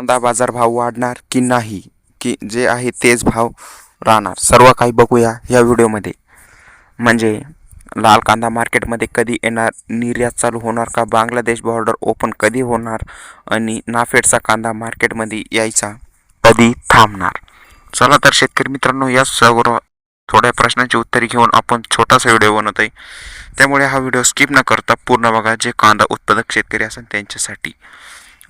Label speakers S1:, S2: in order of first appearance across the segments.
S1: कांदा बाजार भाव वाढणार की नाही की जे आहे तेच भाव राहणार. सर्व काही बघूया या व्हिडिओमध्ये. म्हणजे लाल कांदा मार्केटमध्ये कधी येणार निर्यात चालू होणार का बांगलादेश बॉर्डर ओपन कधी होणार आणि नाफेडचा कांदा मार्केटमध्ये यायचा कधी थांबणार? चला तर शेतकरी मित्रांनो या सर्व थोड्या प्रश्नांची उत्तरे घेऊन आपण छोटासा व्हिडिओ बनवत आहे त्यामुळे हा व्हिडिओ स्किप न करता पूर्ण बघा जे कांदा उत्पादक शेतकरी असेल त्यांच्यासाठी.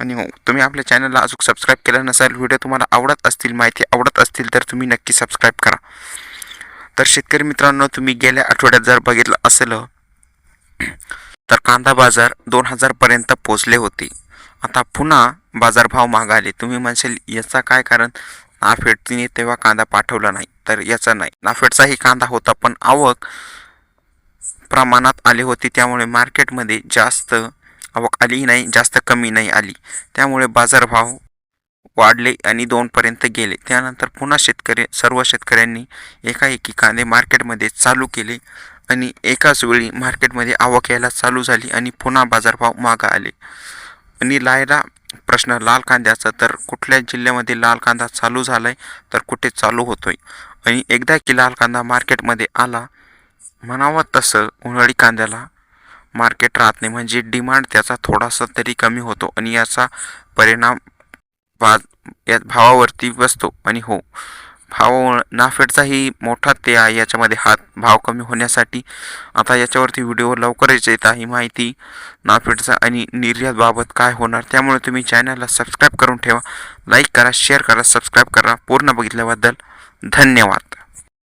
S1: आणि हो तुम्ही आपल्या चॅनलला अजून सबस्क्राईब केलं नसेल व्हिडिओ तुम्हाला आवडत असतील माहिती आवडत असतील तर तुम्ही नक्की सबस्क्राईब करा. तर शेतकरी मित्रांनो तुम्ही गेल्या आठवड्यात जर बघितलं असेल तर कांदा बाजार दोन हजारपर्यंत पोचले होते. आता पुन्हा बाजारभाव मागाले तुम्ही म्हणशील याचा काय कारण? नाफेडने तेव्हा कांदा पाठवला नाही. तर याचा नाही. नाफेडचाही कांदा होता पण आवक प्रमाणात आली होती. त्यामुळे मार्केटमध्ये जास्त आवक आली नाही जास्त कमी नाही आली. त्यामुळे बाजारभाव वाढले आणि दोनपर्यंत गेले. त्यानंतर पुन्हा शेतकरी सर्व शेतकऱ्यांनी एकाएकी कांदे मार्केटमध्ये चालू केले आणि एकाच वेळी मार्केटमध्ये आवक यायला चालू झाली आणि पुन्हा बाजारभाव मागा आले. आणि लायला प्रश्न लाल कांद्याचा तर कुठल्या जिल्ह्यामध्ये लाल कांदा चालू झाला आहे तर कुठे चालू होतो आहे आणि एकदा की लाल कांदा मार्केटमध्ये आला म्हणावं तसं उन्हाळी कांद्याला मार्केट राहत नाही. म्हणजे डिमांड त्याचा थोडासा तरी कमी होतो आणि याचा परिणाम भाज या भावावरती बसतो आणि हो. भाव नाफेडचाही मोठा ते आहे. याच्यामध्ये हात भाव कमी होण्यासाठी आता याच्यावरती व्हिडिओ लवकरच येत आहे. माहिती नाफेडचा आणि निर्यातबाबत काय होणार त्यामुळे तुम्ही चॅनलला सबस्क्राईब करून ठेवा. लाईक करा शेअर करा सबस्क्राईब करा. पूर्ण बघितल्याबद्दल धन्यवाद.